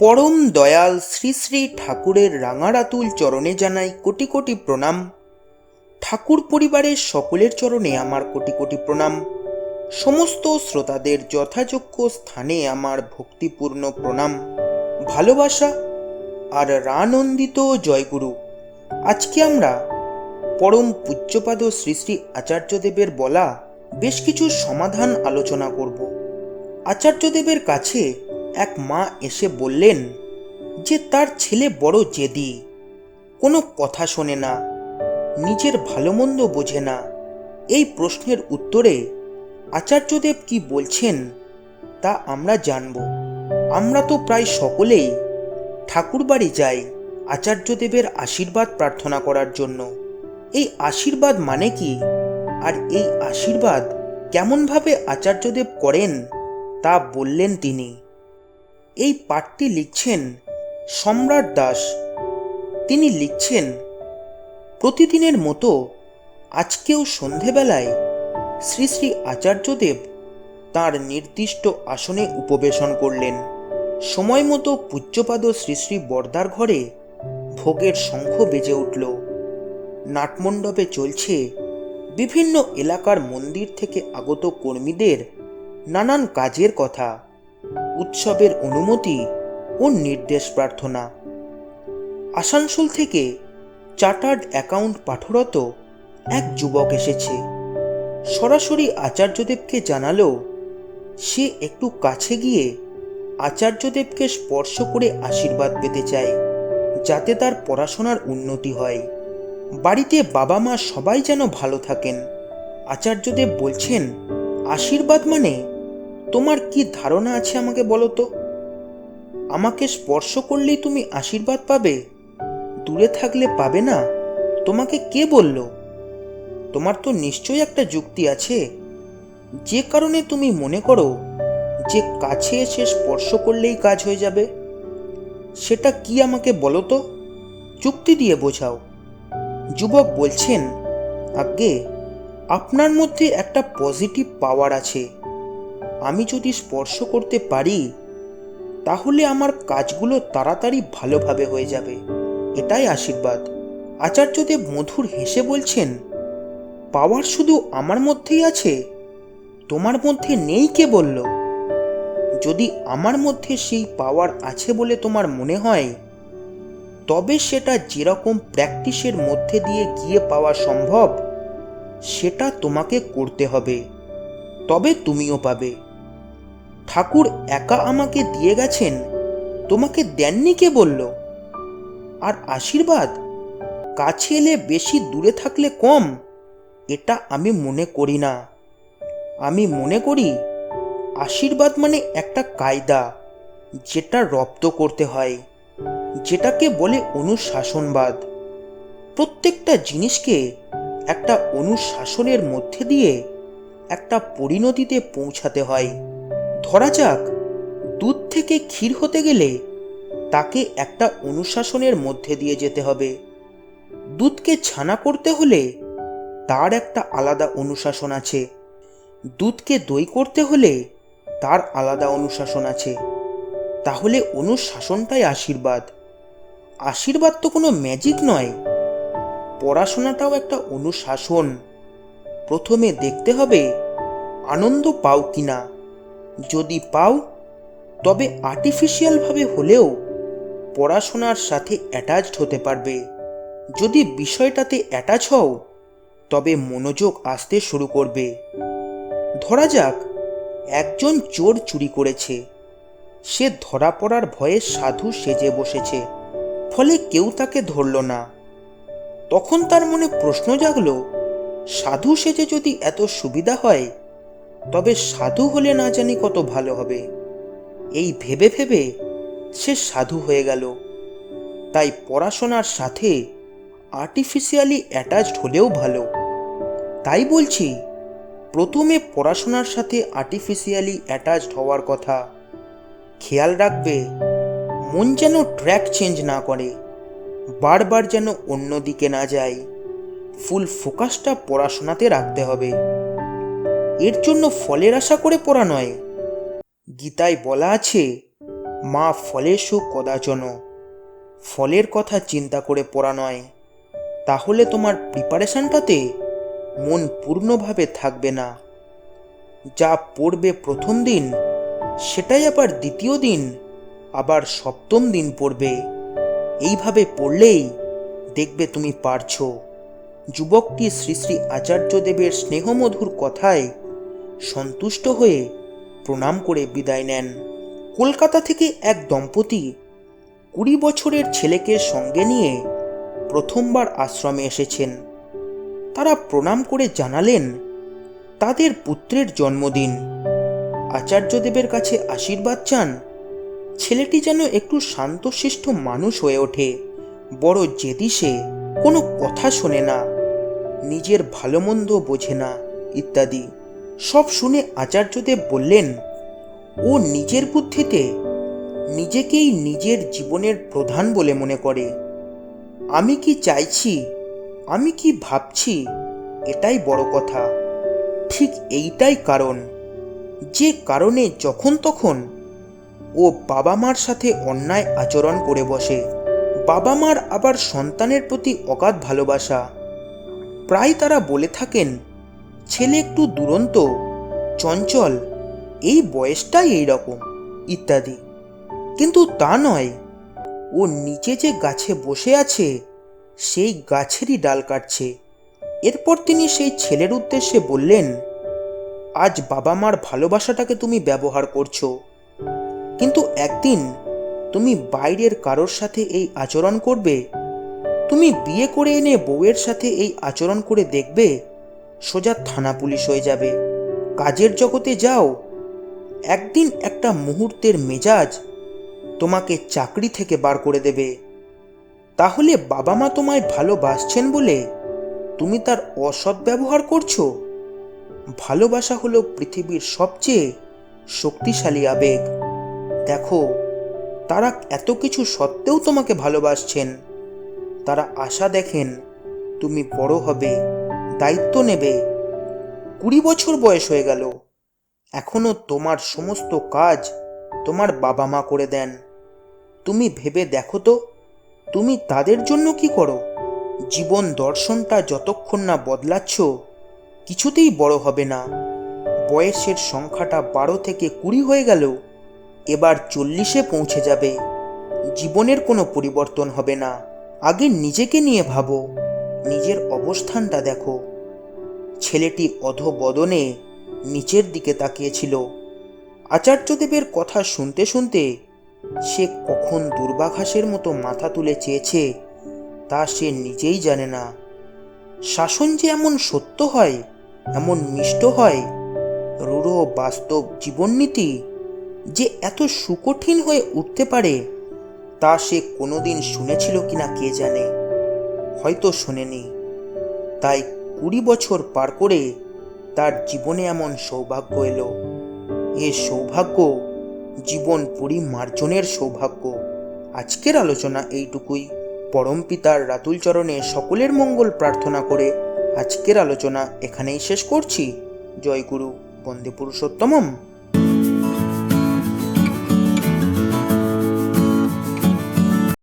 পরম দয়াল শ্রী শ্রী ঠাকুরের রাঙারাতুল চরণে জানাই কোটি কোটি প্রণাম। ঠাকুর পরিবারের সকলের চরণে আমার কোটি কোটি প্রণাম। সমস্ত শ্রোতাদের যথাযোগ্য স্থানে আমার ভক্তিপূর্ণ প্রণাম। ভালোবাসা আর রানন্দিত জয়গুরু। আজকে আমরা পরম পূজ্যপাদ শ্রী শ্রী আচার্যদেবের বলা বেশ কিছু সমাধান আলোচনা করব। আচার্যদেবের কাছে এক মা এসে বললেন, যে তার ছেলে বড় জেদি, কোনো কথা শোনে না, নিজের ভালো মন্দ বোঝে না। এই প্রশ্নের উত্তরে আচার্যদেব কি বলছেন তা আমরা জানব। আমরা তো প্রায় সকলেই ঠাকুরবাড়ি যাই আচার্যদেবের আশীর্বাদ প্রার্থনা করার জন্য। এই আশীর্বাদ মানে কি? আর এই আশীর্বাদ কেমনভাবে আচার্যদেব করেন তা বললেন তিনি। এই পাঠটি লিখছেন সম্রাট দাস। তিনি লিখছেন, প্রতিদিনের মতো আজকেও সন্ধেবেলায় শ্রী শ্রী আচার্যদেব তার নির্দিষ্ট আসনে উপবেশন করলেন। সময় মতো পূজ্যপাদ শ্রী শ্রী বর্দার ঘরে ভোগের শঙ্খ বেজে উঠল। নাটমণ্ডপে চলছে বিভিন্ন এলাকার মন্দির থেকে আগত কর্মীদের নানান কাজের কথা উৎসবের অনুমতি ও নির্দেশ প্রার্থনা। আসানসোল থেকে চার্টার্ড অ্যাকাউন্ট পাঠরত এক যুবক এসেছে। সরাসরি আচার্যদেবকে জানালো সে একটু কাছে গিয়ে আচার্যদেবকে স্পর্শ করে আশীর্বাদ পেতে চায়, যাতে তার পড়াশোনার উন্নতি হয়। বাড়িতে বাবা মা সবাই যেন ভালো থাকেন। আচার্যদেব বলছেন, আশীর্বাদ মানে তোমার কি ধারণা আছে আমাকে বলো তো? আমাকে স্পর্শ করলেই তুমি আশীর্বাদ পাবে? দূরে থাকলে পাবে না? তোমাকে কে বলল? তোমার তো নিশ্চয়ই একটা যুক্তি আছে। যে কারণে তুমি মনে করো যে কাছে এসে স্পর্শ করলেই কাজ হয়ে যাবে। সেটা কি আমাকে বলো তো? যুক্তি দিয়ে বোঝাও। যুবক বলছেন, আজ্ঞে, আপনার মধ্যে একটা পজিটিভ পাওয়ার আছে। আমি যদি স্পর্শ করতে পারি, তাহলে আমার কাজগুলো তাড়াতাড়ি ভালোভাবে হয়ে যাবে। এটাই আশীর্বাদ। আচার্যদেব মধুর হেসে বলছেন, পাওয়ার শুধু আমার মধ্যেই আছে। তোমার মধ্যে নেই কে বলল? যদি আমার মধ্যে সেই পাওয়ার আছে বলে তোমার মনে হয়, তবে সেটা যেরকম প্র্যাকটিসের মধ্যে দিয়ে গিয়ে পাওয়া সম্ভব, সেটা তোমাকে করতে হবে। তবে তুমিও পাবে। ঠাকুর একা আমাকে দিয়ে গেছেন? তোমাকে দেননি কে বলল? আর আশীর্বাদ? কাছে এলে বেশি দূরে থাকলে কম। এটা আমি মনে করি না। আমি মনে করি, আশীর্বাদ মানে একটা কায়দা, যেটা রপ্ত করতে হয়, যেটাকে বলে অনুশাসনবাদ। প্রত্যেকটা জিনিসকে একটা অনুশাসনের মধ্যে দিয়ে একটা পরিণতিতে পৌঁছাতে হয়। ধরা যাক, দুধ থেকে ক্ষীর হতে গেলে তাকে একটা অনুশাসনের মধ্যে দিয়ে যেতে হবে। দুধকে ছানা করতে হলে তার একটা আলাদা অনুশাসন আছে। দুধকে দই করতে হলে তার আলাদা অনুশাসন আছে। তাহলে অনুশাসনটাই আশীর্বাদ। আশীর্বাদ তো কোনো ম্যাজিক নয়। পড়াশোনাটাও একটা অনুশাসন। প্রথমে দেখতে হবে, আনন্দ পাও কিনা। যদি পাও, তবে আর্টিফিশিয়ালভাবে হলেও পড়াশোনার সাথে অ্যাটাচড হতে পারবে। যদি বিষয়টাতে অ্যাটাচ হও, তবে মনোযোগ আসতে শুরু করবে। ধরা যাক, একজন চোর চুরি করেছে। সে ধরা পড়ার ভয়ে সাধু সেজে বসেছে, ফলে কেউ তাকে ধরল না। তখন তার মনে প্রশ্ন জাগলো, সাধু সেজে যদি এত সুবিধা হয় তবে সাধু হলে না জানি কত ভালো হবে। এই ভেবে ভেবে সে সাধু হয়ে গেল। তাই পড়াশোনার সাথে আর্টিফিশিয়ালি অ্যাটাচড হলেও ভালো। তাই বলছি, প্রথমে পড়াশোনার সাথে আর্টিফিশিয়ালি অ্যাটাচড হওয়ার কথা। খেয়াল রাখবে, মন যেন ট্র্যাক চেঞ্জ না করে, বারবার যেন অন্য দিকে না যায়। ফুল ফোকাসটা পড়াশোনাতে রাখতে হবে। এর জন্য ফলের আশা করে পড়া নয়। গীতায় বলা আছে, মা ফলেষু কদাচন। ফলের কথা চিন্তা করে পড়া নয়। তাহলে তোমার প্রিপারেশনটাতে মন পূর্ণভাবে থাকবে না। যা পড়বে প্রথম দিন, সেটাই আবার দ্বিতীয় দিন, আবার সপ্তম দিন পড়বে। এইভাবে পড়লেই দেখবে তুমি পারছ। যুবকটি শ্রী শ্রী আচার্যদেবের স্নেহমধুর কথায় সন্তুষ্ট হয়ে প্রণাম করে বিদায় নেন। কলকাতা থেকে এক দম্পতি কুড়ি বছরের ছেলেকে সঙ্গে নিয়ে প্রথমবার আশ্রমে এসেছেন। তারা প্রণাম করে জানালেন তাদের পুত্রের জন্মদিন। আচার্যদেবের কাছে আশীর্বাদ চান, ছেলেটি যেন একটু শান্তশিষ্ট মানুষ হয়ে ওঠে, বড় জেদি সে, কোনো কথা শোনে না, নিজের ভালো মন্দ বোঝে না, ইত্যাদি। সব শুনে আচার্যদেব বললেন, ও নিজের বুদ্ধিতে নিজেকেই নিজের জীবনের প্রধান বলে মনে করে। আমি কি চাইছি, আমি কি ভাবছি, এটাই বড় কথা। ঠিক এইটাই কারণ। যে কারণে যখন তখন ও বাবা মার সাথে অন্যায় আচরণ করে বসে। বাবা মার আবার সন্তানের প্রতি অগাধ ভালোবাসা। প্রায় তারা বলে থাকেন ছেলে একটু দুরন্ত, চঞ্চল, এই বয়সটাই এই রকম ইত্যাদি। কিন্তু তা নয়, ও নিচে যে গাছে বসে আছে, সেই গাছেরই ডাল কাটছে। এরপর তিনি সেই ছেলের উদ্দেশ্যে বললেন, আজ বাবা মার ভালোবাসাটাকে তুমি ব্যবহার করছ। কিন্তু একদিন তুমি বাইরের কারোর সাথে এই আচরণ করবে, তুমি বিয়ে করে এনে বউয়ের সাথে এই আচরণ করে দেখবে সোজা থানা পুলিশ হয়ে যাবে। কাজের জগতে যাও। একদিন একটা মুহূর্তের মেজাজ তোমাকে চাকরি থেকে বার করে দেবে। তাহলে বাবা মা তোমায় ভালোবাসছেন বলে তুমি তার অসৎ ব্যবহার করছ? ভালোবাসা হলো পৃথিবীর সবচেয়ে শক্তিশালী আবেগ। দেখো, তারা এত কিছু সত্ত্বেও তোমাকে ভালোবাসছেন। তারা আশা দেখেন তুমি বড় হবে। দায়িত্ব নেবে। কুড়ি বছর বয়স হয়ে গেল। এখনও তোমার সমস্ত কাজ তোমার বাবা মা করে দেন। তুমি ভেবে দেখো তো, তুমি তাদের জন্য কি করো? জীবন দর্শনটা যতক্ষণ না বদলাচ্ছ, কিছুতেই বড় হবে না। বয়সের সংখ্যাটা বারো থেকে কুড়ি হয়ে গেল, এবার চল্লিশে পৌঁছে যাবে। জীবনের কোনো পরিবর্তন হবে না। আগে নিজেকে নিয়ে ভাবো। নিজের অবস্থানটা দেখো। ছেলেটি অধবদনে নিচের দিকে তাকিয়েছিল। আচার্যদেবের কথা শুনতে শুনতে সে কখন দুর্বাঘাসের মতো মাথা তুলে চেয়েছে তা সে নিজেই জানে না। শাসন যে এমন সত্য হয়, এমন মিষ্ট হয়, রূঢ় বাস্তব জীবননীতি যে এত সুকঠিন হয়ে উঠতে পারে তা সে কোনোদিন শুনেছিল কিনা কে জানে। হয়তো শোনেনি। তাই কুড়ি বছর পার করে তার জীবনে এমন সৌভাগ্য এলো। এ সৌভাগ্য জীবন পরিমার্জনের সৌভাগ্য। আজকের আলোচনা এইটুকুই। পরম পিতার রাতুল চরণে সকলের মঙ্গল প্রার্থনা করে আজকের আলোচনা এখানেই শেষ করছি। জয় গুরু, বন্দে পুরুষোত্তমম।